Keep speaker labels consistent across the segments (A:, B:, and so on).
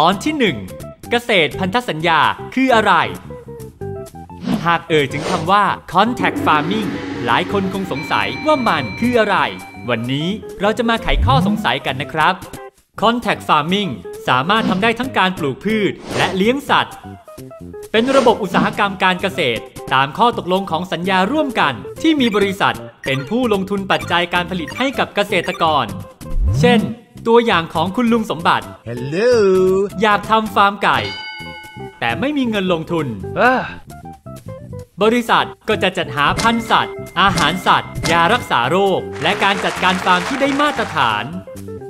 A: ตอนที่ 1 เกษตรพันธสัญญาคืออะไร หากเอ่ยถึงคำว่า contact farming หลายคนคงสงสัยว่ามันคืออะไร วันนี้เราจะมาไขข้อสงสัยกันนะครับ contact farming สามารถทำได้ทั้งการปลูกพืชและเลี้ยงสัตว์ เป็นระบบอุตสาหกรรมการเกษตร ตามข้อตกลงของสัญญาร่วมกัน ที่มีบริษัท เป็นผู้ลงทุนปัจจัยการผลิตให้กับเกษตรกร เช่น ตัวอย่างของคุณลุงสมบัติ
B: Hello
A: อยากทำฟาร์มไก่ แต่ไม่มีเงินลงทุน
B: Ah,
A: บริษัทก็จะจัดหาพันธุ์สัตว์ อาหารสัตว์ ยารักษาโรค และการจัดการฟาร์มที่ได้มาตรฐาน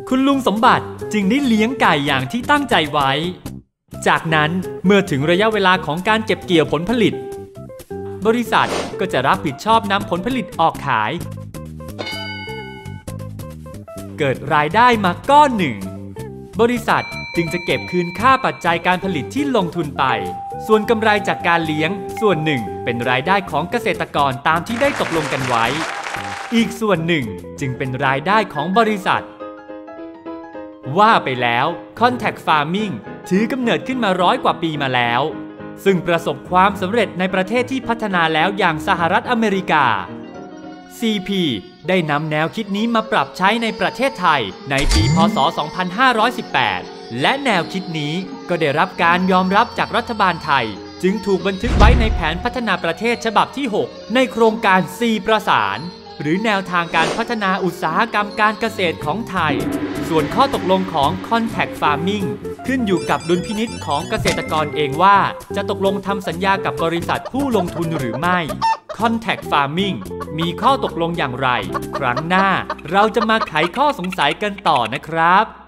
A: คุณลุงสมบัติจึงได้เลี้ยงไก่อย่างที่ตั้งใจไว้ จากนั้นเมื่อถึงระยะเวลาของการเก็บเกี่ยวผลผลิต บริษัทก็จะรับผิดชอบนำผลผลิตออกขาย เกิดรายได้มาก้อนหนึ่ง บริษัทจึงจะเก็บคืนค่าปัจจัยการผลิตที่ลงทุนไป ส่วนกำไรจากการเลี้ยง ส่วนหนึ่งเป็นรายได้ของเกษตรกรตามที่ได้ตกลงกันไว้ อีกส่วนหนึ่งจึงเป็นรายได้ของบริษัท ว่าไปแล้ว Contact Farming ถือกำเนิดขึ้นมาร้อยกว่าปีมาแล้ว ซึ่งประสบความสำเร็จในประเทศที่พัฒนาแล้วอย่างสหรัฐอเมริกา CP ได้นำแนวคิดนี้มาปรับใช้ในประเทศไทยในปี พศ 2518 และแนวคิดนี้ก็ได้รับการยอมรับจากรัฐบาลไทย จึงถูกบันทึกไว้ในแผนพัฒนาประเทศฉบับที่ 6 ในโครงการ C ประสาน หรือแนวทางการพัฒนาอุตสาหกรรมการเกษตรของไทย ส่วนข้อตกลงของ Contact Farming ขึ้นอยู่กับดุลพินิษของเกษตรกรเองว่า จะตกลงทำสัญญากับบริษัทผู้ลงทุนหรือไม่ Contact Farming มีข้อตกลงอย่างไร ครั้งหน้าเราจะมาไขข้อสงสัยกันต่อนะครับ